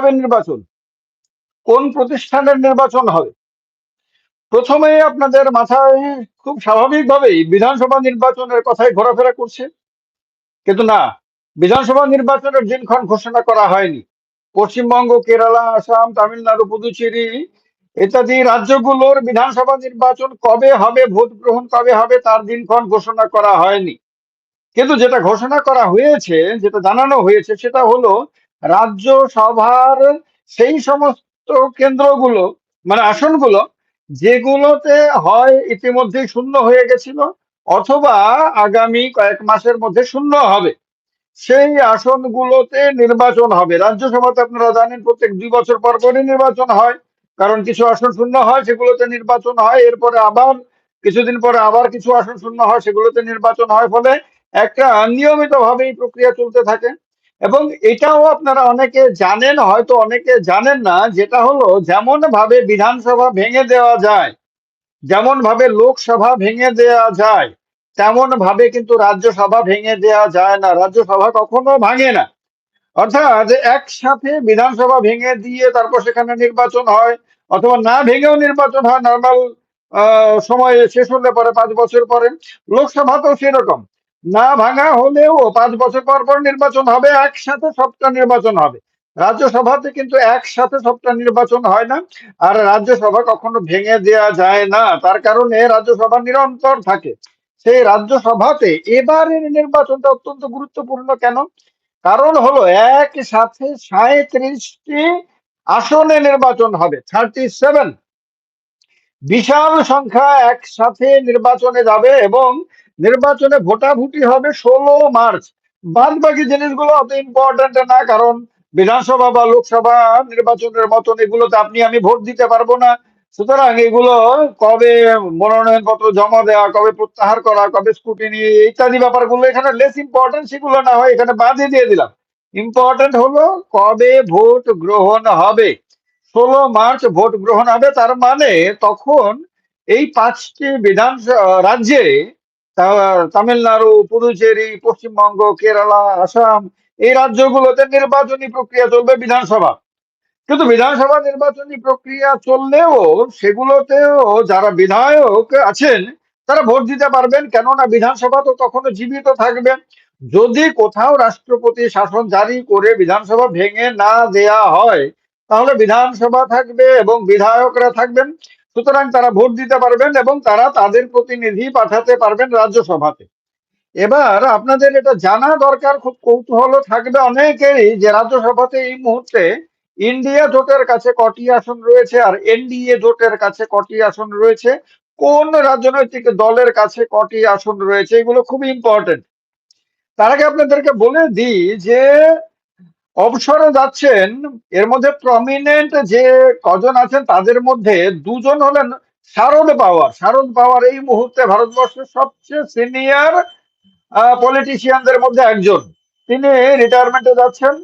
কীভাবে নির্বাচন? কোন প্রতিষ্ঠানের নির্বাচন হবে? প্রথমে আপনাদের মাথায় খুব স্বাভাবিকভাবেই বিধানসভা নির্বাচনের কথাই ঘোরাফেরা করছে। কিন্তু না, বিধানসভা নির্বাচনের দিনক্ষণ ঘোষণা করা হয়নি। পশ্চিমবঙ্গ, কেরালা, আসাম, তামিলনাড়ু, পুদুচেরি ইত্যাদি রাজ্যগুলোর বিধানসভা নির্বাচন কবে হবে, ভোট গ্রহণ কবে হবে, তার দিনক্ষণ ঘোষণা করা হয়নি। কিন্তু যেটা ঘোষণা করা হয়েছে, যেটা জানানো হয়েছে, সেটা হলো রাজ্য সভার সেই সমস্ত কেন্দ্রগুলো মানে আসনগুলো, যেগুলোতে হয় ইতিমধ্যে শূন্য হয়ে গেছিল অথবা আগামী কয়েক মাসের মধ্যে শূন্য হবে। সেই আসনগুলোতে নির্বাচন হবে। রাজ্যসভাতে আপনারা জানেন প্রত্যেক দুই বছর পর পরই নির্বাচন হয়, কারণ কিছু আসন শূন্য হয় সেগুলোতে নির্বাচন হয়, এরপরে আবার কিছুদিন পরে আবার কিছু আসন শূন্য হয় সেগুলোতে নির্বাচন হয়, ফলে একটা নিয়মিত ভাবে এই প্রক্রিয়া চলতে থাকে। এবং এটাও আপনারা অনেকে জানেন, হয়তো অনেকে জানেন না, যেটা হলো যেমন ভাবে বিধানসভা ভেঙে দেওয়া যায় যেমন ভাবে লোকসভা ভেঙে দেওয়া যায় তেমন ভাবে কিন্তু রাজ্যসভা ভেঙে দেওয়া যায় না। রাজ্যসভা কখনো ভাঙে না। অর্থাৎ একসাথে বিধানসভা ভেঙে দিয়ে তারপর সেখানে নির্বাচন হয়, অথবা না ভেঙেও নির্বাচন হয়, নর্মাল সময় শেষ হলে পরে পাঁচ বছর পরে। লোকসভাতেও সেরকম। না ভাঙা হলেও পাঁচ বছর পর পর নির্বাচন হবে, একসাথে সবটা নির্বাচন হবে। রাজ্যসভাতে কিন্তু একসাথে সবটা নির্বাচন হয় না, আর রাজ্যসভা কখনো ভেঙে দেওয়া যায় না। তার কারণে রাজ্যসভা নিরন্তর থাকে। সেই রাজ্যসভাতে এবারের নির্বাচনটা অত্যন্ত গুরুত্বপূর্ণ কেন? কারণ হলো এক সাথে সাঁত্রিশটি আসনে নির্বাচন হবে থার্টি সেভেন বিশাল সংখ্যা একসাথে নির্বাচনে যাবে এবং নির্বাচনে ভোটাভুটি হবে ষোলো মার্চ। বাদ বাকি জিনিসগুলো অত ইম্পর্টেন্ট না, কারণ বিধানসভা বা লোকসভা নির্বাচনের মতন এগুলোতে আপনি, আমি ভোট দিতে পারব না। সুতরাং এগুলো কবে মনোনয়ন পত্র জমা দেওয়া, কবে প্রত্যাহার করা, কবে স্কুটিনি ইত্যাদি ব্যাপারগুলো এখানে লেস ইম্পর্টেন্ট সেগুলো না হয় এখানে বাদে দিয়ে দিলাম। ইম্পর্টেন্ট হলো কবে ভোট গ্রহণ হবে। ষোলো মার্চ ভোট গ্রহণ হবে, তার মানে তখন এই পাঁচটি বিধান রাজ্যে তামিলনাড়ু, পুদুচেরি, পশ্চিমবঙ্গ, কেরালা, আসাম এই রাজ্যগুলোতে নির্বাচনী প্রক্রিয়া চলবে বিধানসভা। কিন্তু বিধানসভা নির্বাচনী প্রক্রিয়া চললেও সেগুলোতেও যারা বিধায়ক আছেন, তারা ভোট দিতে পারবেন। কেননা বিধানসভা তো তখনো জীবিত থাকবে। যদি কোথাও রাষ্ট্রপতি শাসন জারি করে বিধানসভা ভেঙে না দেয়া হয়, তাহলে বিধানসভা থাকবে এবং বিধায়করা থাকবেন। সুতরাং তারা ভোট দিতে পারবেন এবং তারা তাদের প্রতিনিধি পাঠাতে পারবেন রাজ্যসভাতে। এবার আপনাদের এটা জানা দরকার, খুব কৌতূহল থাকবে অনেকেরই যে রাজ্যসভাতে এই মুহূর্তে ইন্ডিয়া জোটের কাছে কটি আসন রয়েছে আর এনডিএ জোটের কাছে কটি আসন রয়েছে, কোন রাজনৈতিক দলের কাছে কটি আসন রয়েছে, এগুলো খুব ইম্পর্টেন্ট তার আগে আপনাদেরকে বলে দিই যে অবসরে যাচ্ছেন, এর মধ্যে প্রমিনেন্ট যে কজন আছেন তাদের মধ্যে দুজন হলেন শারদ পাওয়ার শারদ পাওয়ার এই মুহূর্তে ভারতবর্ষের সবচেয়ে সিনিয়র পলিটিশিয়ানদের মধ্যে একজন। তিনি রিটায়ারমেন্টে যাচ্ছেন।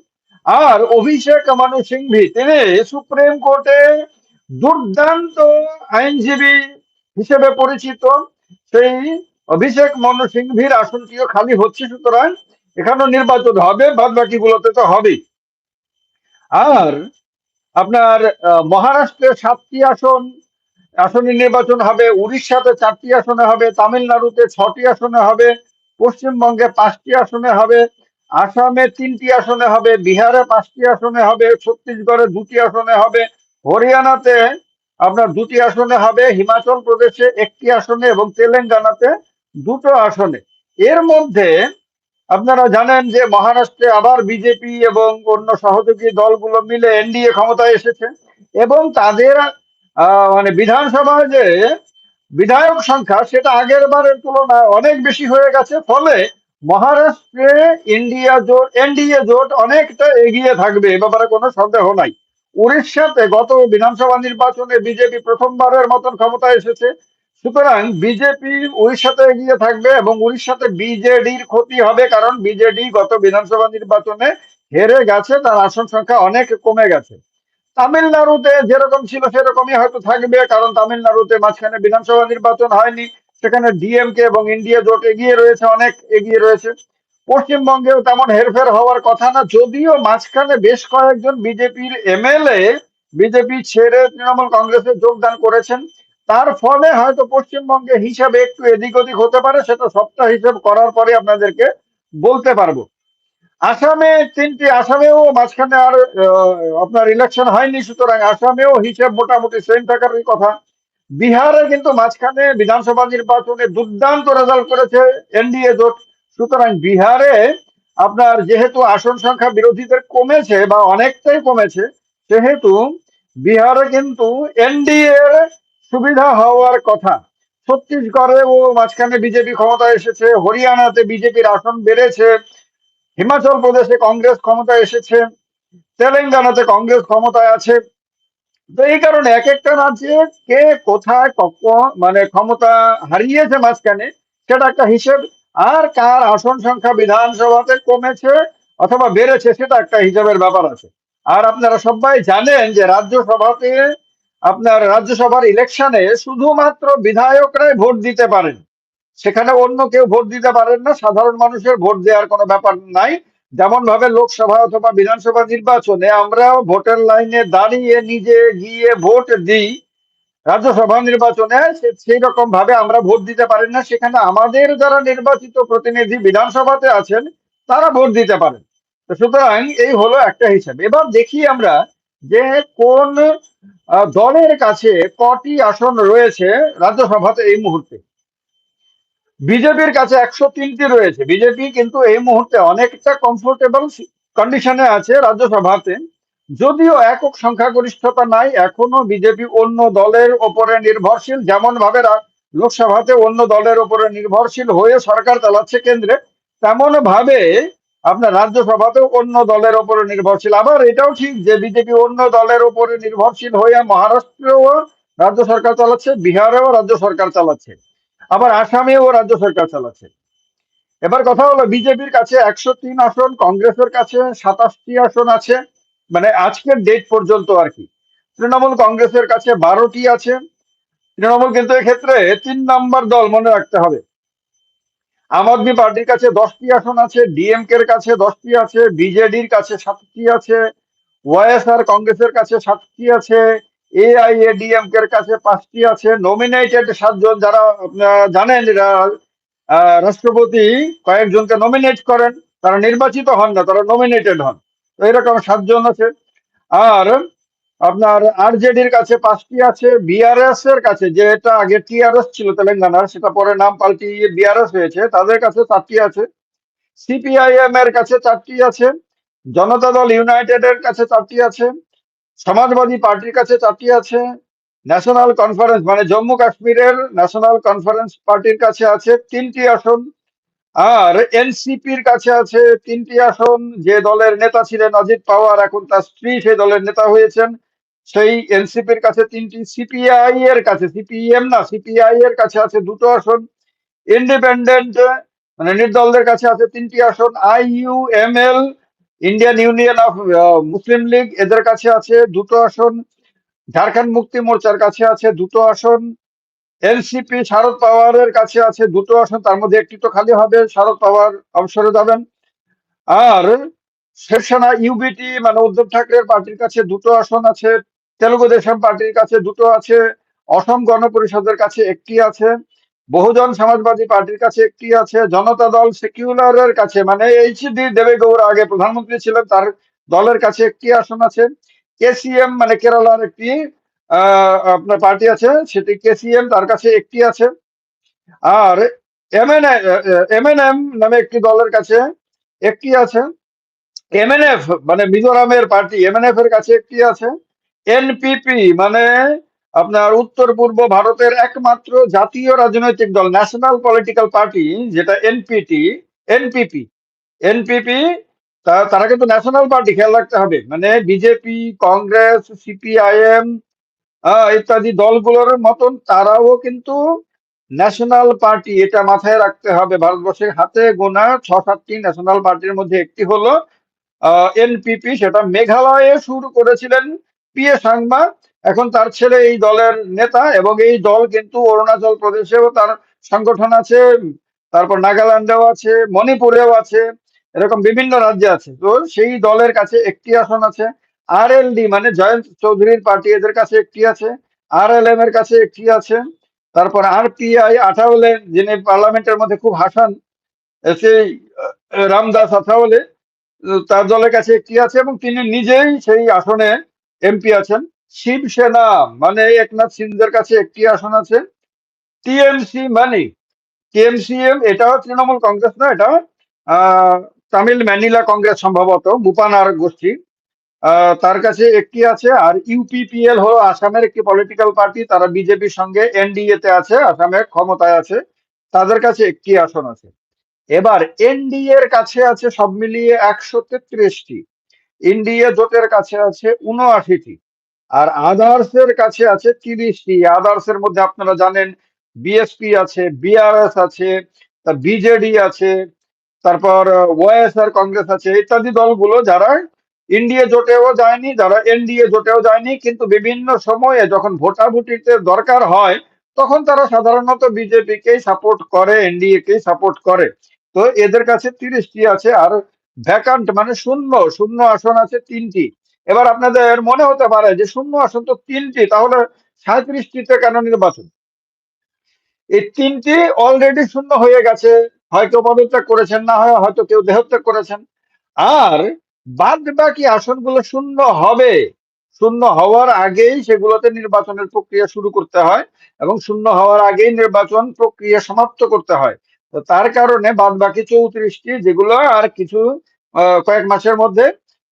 আর অভিষেক মানু সিংভি, তিনি সুপ্রিম কোর্টে দুর্দান্ত আইনজীবী হিসেবে পরিচিত। সেই অভিষেক মনু সিংভির আসনটিও খালি হচ্ছে সুতরাং এখানেও নির্বাচন হবে বাদ বাকিগুলোতে তো হবেই। আর আপনার মহারাষ্ট্রে সাতটি আসন আসনে নির্বাচন হবে, উড়িষ্যাতে চারটি আসনে হবে, তামিলনাড়ুতে ছটি আসনে হবে, পশ্চিমবঙ্গে পাঁচটি আসনে হবে, আসামে তিনটি আসনে হবে, বিহারে পাঁচটি আসনে হবে, ছত্তিশগড়ে দুটি আসনে হবে, হরিয়ানাতে আপনার দুটি আসনে হবে, হিমাচল প্রদেশে একটি আসনে এবং তেলেঙ্গানাতে দুটো আসনে। এর মধ্যে আপনারা জানেন যে মহারাষ্ট্রে আবার বিজেপি এবং অন্য সহযোগী দলগুলো মিলে এনডিএ ক্ষমতায় এসেছে এবং তাদের মানে বিধানসভায় যে বিধায়ক সংখ্যা সেটা আগের বারের তুলনায় অনেক বেশি হয়ে গেছে, ফলে মহারাষ্ট্রে ইন্ডিয়া জোট এনডিএ জোট অনেকটা এগিয়ে থাকবে, এ ব্যাপারে কোনো সন্দেহ নাই। উড়িষ্যাতে গত বিধানসভা নির্বাচনে বিজেপি প্রথমবারের মতন ক্ষমতায় এসেছে সুতরাং বিজেপি উড়িষ্যাতে এগিয়ে থাকবে এবং উড়িষ্যাতে বিজেডির ক্ষতি হবে, কারণ বিজেডি গত বিধানসভা নির্বাচনে হেরে গেছে, তার আসন সংখ্যা অনেক কমে গেছে। তামিলনাড়ুতে যেরকম ছিল সেরকমই হয়তো থাকবে, কারণ তামিলনাড়ুতে মাঝখানে বিধানসভা নির্বাচন হয়নি, সেখানে ডিএমকে এবং ইন্ডিয়া জোট এগিয়ে রয়েছে, অনেক এগিয়ে রয়েছে। পশ্চিমবঙ্গেও তেমন হেরফের হওয়ার কথা না, যদিও মাঝখানে বেশ কয়েকজন বিজেপির এমএলএ বিজেপি ছেড়ে তৃণমূল কংগ্রেসে যোগদান করেছেন। তার ফলে হয়তো পশ্চিমবঙ্গে হিসাবে একটু এদিক ওদিক হতে পারে, সেটা সবটা হিসেব করার পরে আপনাদেরকে বলতে পারব। আসামে তিনটি, আসামেও মাঝখানে আর আপনার ইলেকশন হয়নি, সুতরাং আসামেও হিসেব মোটামুটি সেম থাকারই কথা। বিহারে কিন্তু মাঝখানে বিধানসভা নির্বাচনে দুর্দান্ত রেজাল্ট করেছে এনডিএ জোট। সুতরাং বিহারে আপনার যেহেতু আসন সংখ্যা বিরোধীদের কমেছে বা অনেকটাই কমেছে, সেহেতু বিহারে কিন্তু এনডিএ সুবিধা হওয়ার কথা। ছত্তিশগড়ে ও মাঝখানে বিজেপি ক্ষমতা এসেছে, হরিয়ানাতে বিজেপির আসন বেড়েছে, হিমাচল প্রদেশে কংগ্রেস ক্ষমতা এসেছে, তেলেঙ্গানাতে কংগ্রেস ক্ষমতায় আছে। তো এই কারণে এক একটা রাজ্যে কে কোথায় কখন মানে ক্ষমতা হারিয়েছে মাঝখানে, সেটা একটা হিসেব। আর কার আসন সংখ্যা বিধানসভাতে কমেছে অথবা বেড়েছে, সেটা একটা হিসাবের ব্যাপার আছে। আর আপনারা সবাই জানেন যে রাজ্যসভাতে আপনার রাজ্যসভার ইলেকশনে শুধুমাত্র বিধায়করাই ভোট দিতে পারেন। সেখানে অন্য কেউ ভোট দিতে পারেন না, সাধারণ মানুষের ভোট দেওয়ার কোনো ব্যাপার নাই। যেমন ভাবে লোকসভা অথবা বিধানসভা নির্বাচনে আমরাও ভোটের লাইনে দাঁড়িয়ে নিজে গিয়ে ভোট দিই। রাজ্যসভা নির্বাচনে সেই রকম ভাবে আমরা ভোট দিতে পারেন না। সেখানে আমাদের যারা নির্বাচিত প্রতিনিধি বিধানসভাতে আছেন, তারা ভোট দিতে পারেন। সুতরাং এই হলো একটা হিসাব। এবার দেখি আমরা যে কোন দলের কাছে কটি আসন রয়েছে রাজ্যসভাতে এই মুহূর্তে? বিজেপির কাছে একশো তিনটি রয়েছে। বিজেপি কিন্তু এই মুহূর্তে অনেকটা কমফোর্টেবল কন্ডিশনে আছে রাজ্যসভাতে। যদিও একক সংখ্যাগরিষ্ঠতা নাই, এখনও বিজেপি অন্য দলের ওপরে নির্ভরশীল। যেমন ভাবে লোকসভাতে অন্য দলের ওপরে নির্ভরশীল হয়ে সরকার চালাচ্ছে কেন্দ্রে তেমন ভাবে আপনার রাজ্যসভাতেও অন্য দলের ওপরে নির্ভরশীল। আবার এটাও ঠিক যে বিজেপি অন্য দলের ওপরে নির্ভরশীল হয়ে মহারাষ্ট্রেও রাজ্য সরকার চালাচ্ছে, বিহারেও রাজ্য সরকার চালাচ্ছে, আবার আসামেও রাজ্য সরকার চালাচ্ছে। এবার কথা হলো, বিজেপির কাছে একশো তিন আসন, কংগ্রেসের কাছে সাতাশটি আসন আছে মানে আজকের ডেট পর্যন্ত আর কি। তৃণমূল কংগ্রেসের কাছে বারোটি আছে। তৃণমূল কিন্তু এক্ষেত্রে তিন নম্বর দল মনে রাখতে হবে। আম আদমি পার্টির কাছে দশটি আসন আছে ডিএমকে এর কাছে দশটি আছে, বিজেডির কাছে সাতটি আছে, ওয়াইএসআর কংগ্রেসের কাছে সাতটি আছে এআইএডিএমকে এর কাছে পাঁচটি আছে। নমিনেটেড সাতজন যারা জানেন রাষ্ট্রপতি কয়েকজনকে নমিনেট করেন, তারা নির্বাচিত হন না, তারা নমিনেটেড হন। তো এরকম সাতজন আছে। আর আপনার আরজেডির কাছে পাঁচটি আছে বিআরএস এর কাছে, যেটা আগে টিআরএস ছিল, তেলেঙ্গানার, সেটা পরে নাম পাল্টিয়ে বিআরএস হয়েছে, তাদের কাছে চারটি আছে। সিপিআইএম এর কাছে চারটি আছে, জনতা দল ইউনাইটেড এর কাছে চারটি আছে, সমাজবাদী পার্টির কাছে চারটি আছে ন্যাশনাল কনফারেন্স মানে জম্মু কাশ্মীরের ন্যাশনাল কনফারেন্স পার্টির কাছে আছে তিনটি আসন, আর এনসিপির কাছে আছে তিনটি আসন, যে দলের নেতা ছিলেন অজিত পাওয়ার, এখন তার স্ত্রী সেই দলের নেতা হয়েছেন। সেই এনসিপির কাছে তিনটি সিপিআই এর কাছে সিপিএম না সিপিআই এর কাছে আছে দুটো আসন। ইন্ডিপেন্ডেন্ট মানে নির্দলদের কাছে আছে তিনটি আসন। IUML Indian union of Muslim League এদের কাছে আছে দুটো আসন। ঝাড়খণ্ড মুক্তি মোর্চার কাছে আছে দুটো আসন। এনসিপি শারদ পাওয়ারের কাছে আছে দুটো আসন, তার মধ্যে একটি তো খালি হবে, শারদ পাওয়ার অবসরে যাবেন। আর শিবসেনা ইউবিটি মানে উদ্ধব ঠাকরের পার্টির কাছে দুটো আসন আছে। তেলুগু দেশম পার্টির কাছে দুটো আছে, অসম গণ পরিষদের কাছে একটি আছে, বহুজন সমাজবাদী পার্টির কাছে একটি আছে, জনতা দল সেকুলারের কাছে মানে এইচ ডি দেবেগৌড়া আগে প্রধানমন্ত্রী ছিলেন, তার দলের কাছে একটি আসন আছে। কেসিএম মানে কেরালার একটি আপনার পার্টি আছে, সেটি কেসিএম, তার কাছে একটি আছে। আর এমএন এমএনএম নামে একটি দলের কাছে একটি আছে। এমএনএফ মানে মিজোরামের পার্টি, এমএনএফ এর কাছে একটি আছে। এনপিপি মানে আপনার উত্তর পূর্ব ভারতের একমাত্র জাতীয় রাজনৈতিক দল ন্যাশনাল পলিটিক্যাল পার্টি যেটা এনপিটি এনপিপি এনপিপি তারা কিন্তু ন্যাশনাল পার্টি খেয়াল রাখতে হবে। মানে বিজেপি কংগ্রেস সিপিআইএম ইত্যাদি দলগুলোর মতন তারাও কিন্তু ন্যাশনাল পার্টি এটা মাথায় রাখতে হবে। ভারতবর্ষের হাতে গোনা ছ সাতটি ন্যাশনাল পার্টির মধ্যে একটি হলো এনপিপি সেটা মেঘালয়ে শুরু করেছিলেন পিএ সাংমা এখন তার ছেলে এই দলের নেতা এবং এই দল কিন্তু অরুণাচল প্রদেশেও তার সংগঠন আছে, তারপর নাগাল্যান্ডেও আছে, মণিপুরেও আছে, এরকম বিভিন্ন রাজ্যে আছে। তো সেই দলের কাছে একটি আসন আছে আর এল ডি মানে জয়ন্ত চৌধুরীর পার্টি এদের কাছে একটি আছে আর এল এম এর কাছে একটি আছে, তারপর আর পি আই আঠাওলে যিনি পার্লামেন্টের মধ্যে খুব হাসান সেই রামদাস আঠাওলে তার দলের কাছে একটি আছে এবং তিনি নিজেই সেই আসনে এমপি আছেন। শিবসেনা মানে একনাথ সিন্ধের কাছে একটি আসন আছে। টিএমসি মানে টিএমসিএম এটাও তৃণমূল কংগ্রেস না, এটা? তামিল ম্যানিলা কংগ্রেস সম্ভবত মুপানার গোষ্ঠী। তার কাছে একটি আছে, আর ইউপিপিএল হলো আসামের একটি পলিটিক্যাল পার্টি তারা বিজেপির সঙ্গে এনডিএ তে আছে, আসামে ক্ষমতায় আছে। তাদের কাছে একটি আসন আছে। এবার এনডিএ এর কাছে আছে সব মিলিয়ে একশো তেত্রিশটি। ইন্ডিয়া জোটের কাছে আছে উনআশিটি। আর আদার্স এর কাছে আছে তিরিশটি। আদার্স এর মধ্যে আপনারা জানেন বিএসপি আছে বিআরএস আছে বিজেডি আছে, তারপর ওয়াইএসআর কংগ্রেস আছে, ইত্যাদি দলগুলো যারা ইন্ডিয়া জোটেও যায়নি, যারা এনডিএ জোটেও যায়নি, কিন্তু বিভিন্ন সময়ে যখন ভোটাভুটিতে দরকার হয়, তখন তারা সাধারণত বিজেপিকেই সাপোর্ট করে এনডিএ কেই সাপোর্ট করে। তো এদের কাছে তিরিশটি আছে, আর ভ্যাকান্ট মানে শূন্য শূন্য আসন আছে তিনটি। এবার আপনাদের মনে হতে পারে যে শূন্য আসন তো তিনটি, তাহলে সাঁত্রিশটিতে কেন নির্বাচন? এই তিনটি অলরেডি শূন্য হয়ে গেছে, হয়তো পদত্যাগ করেছেন, না হয় হয়তো কেউ দেহত্যাগ করেছেন। আর বাদ বাকি আসনগুলো শূন্য হবে। শূন্য হওয়ার আগেই সেগুলোতে নির্বাচনের প্রক্রিয়া শুরু করতে হয় এবং শূন্য হওয়ার আগেই নির্বাচন প্রক্রিয়া সমাপ্ত করতে হয়। তো তার কারণে বাদ বাকি চৌত্রিশটি যেগুলো আর কিছু কয়েক মাসের মধ্যে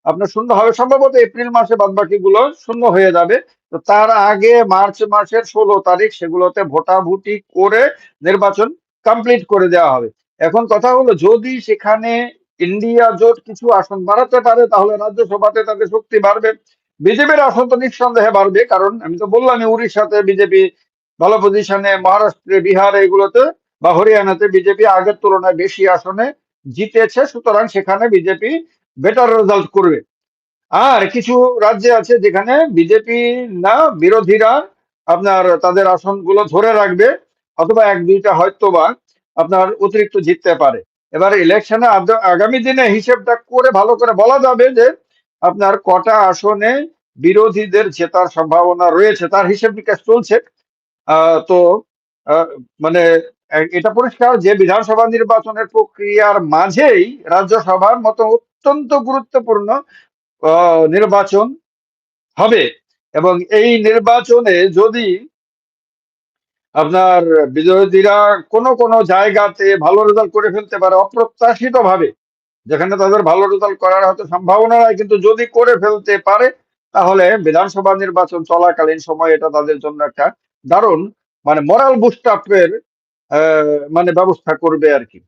আপনার শূন্য হবে সম্ভবত এপ্রিল মাসে বাদ বাকি গুলো শূন্য হয়ে যাবে। তো তার আগে মার্চ মাসের ষোলো তারিখ সেগুলোতে ভোটাভুটি করে নির্বাচন কমপ্লিট করে দেওয়া হবে। এখন কথা হলো, যদি সেখানে ইন্ডিয়া জোট কিছু আসন বাড়াতে পারে, তাহলে রাজ্যসভাতে তাদের শক্তি বাড়বে। বিজেপির আসন তো নিঃসন্দেহে বাড়বে, কারণ আমি তো বললাম উড়িষ্যাতে বিজেপি ভালো পজিশনে মহারাষ্ট্রে, বিহার এগুলোতে বা হরিয়ানাতে বিজেপি আগের তুলনায় বেশি আসনে জিতেছে, সুতরাং সেখানে বিজেপি বেটার রেজাল্ট করবে। আর কিছু রাজ্যে আছে যেখানে বিজেপি না, বিরোধীরা আপনার তাদের আসনগুলো ধরে রাখবে, অথবা এক, দুইটা হয়তো বা আপনার অতিরিক্ত জিততে পারে। এবার ইলেকশনে আগামী দিনে হিসেবটা করে ভালো করে বলা যাবে যে আপনার কটা আসনে বিরোধীদের জেতার সম্ভাবনা রয়েছে, তার হিসেব নিকাশ চলছে। তো মানে এটা পরিষ্কার যে বিধানসভা নির্বাচনের প্রক্রিয়ার মাঝেই রাজ্যসভার মতো অত্যন্ত গুরুত্বপূর্ণ নির্বাচন হবে। এবং এই নির্বাচনে যদি আপনার বিরোধীরা কোনো কোনো জায়গাতে ভালো রেজাল্ট করে ফেলতে পারে অপ্রত্যাশিত ভাবে যেখানে তাদের ভালো রেজাল্ট করার হয়তো সম্ভাবনা নাই, কিন্তু যদি করে ফেলতে পারে, তাহলে বিধানসভা নির্বাচন চলাকালীন সময় এটা তাদের জন্য একটা দারুণ মানে মরাল বুস্ট আপের মানে ব্যবস্থা করবে আর কি।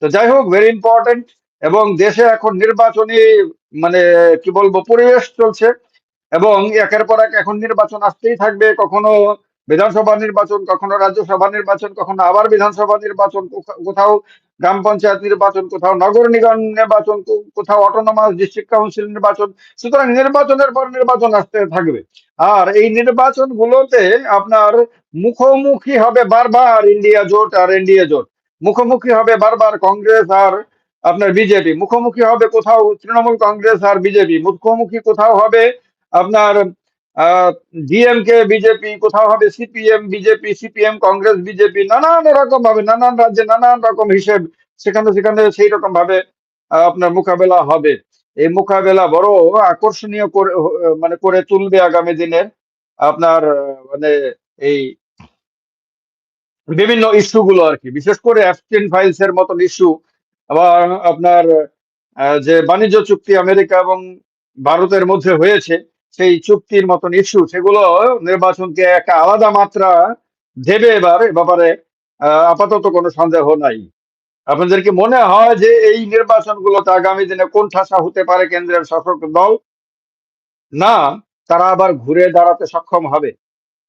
তো যাই হোক ভেরি ইম্পর্টেন্ট এবং দেশে এখন নির্বাচনী মানে কি বলব, পরিবেশ চলছে। এবং একের পর এক এখন নির্বাচন আসতেই থাকবে। কখনো বিধানসভা নির্বাচন, কখনো রাজ্যসভা নির্বাচন, কখনো আবার বিধানসভা নির্বাচন কোথা- কোথাও গ্রাম পঞ্চায়েত নির্বাচন কোথাও, নগর নিগম নির্বাচন কোথাও অটোনমাস ডিস্ট্রিক্ট কাউন্সিল নির্বাচন, সুতরাং নির্বাচনের পর নির্বাচন আসতে থাকবে। আর এই নির্বাচন গুলোতে আপনার মুখোমুখি হবে বারবার ইন্ডিয়া জোট আর এনডিএ জোট। মুখোমুখি হবে বারবার কংগ্রেস আর আপনার বিজেপি। মুখোমুখি হবে কোথাও তৃণমূল কংগ্রেস আর বিজেপি। মুখোমুখি কোথাও হবে আপনার ডিএমকে বিজেপি কোথাও হবে CPM BJP CPM Congress BJP নানান রকম ভাবে, নানান রাজ্যে নানান রকম হিসেব, সেখানে সেখানে সেই রকম ভাবে আপনার মোকাবেলা হবে। এই মোকাবেলা বড় আকর্ষণীয় করে মানে করে তুলবে আগামী দিনের আপনার মানে এই বিভিন্ন ইস্যু গুলো আর কি। বিশেষ করে অ্যাবস্টিন ফাইলস এর মতন ইস্যু আবার আপনার যে বাণিজ্য চুক্তি আমেরিকা এবং ভারতের মধ্যে হয়েছে সেই চুক্তির মতন ইস্যু সেগুলো নির্বাচনকে একটা আলাদা মাত্রা দেবে এবার ব্যাপারে আপাতত কোনো সন্দেহ নাই। আপনাদের কি মনে হয় যে এই নির্বাচনগুলোতে আগামী দিনে কোন ঠাসা হতে পারে কেন্দ্রের শাসক দল? না, তারা আবার ঘুরে দাঁড়াতে সক্ষম হবে।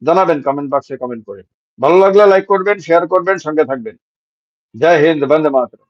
জানাবেন কমেন্ট বক্সে কমেন্ট করে। ভালো লাগলে লাইক করবেন শেয়ার করবেন, সঙ্গে থাকবেন। জয় হিন্দ, বন্দে মাতরম।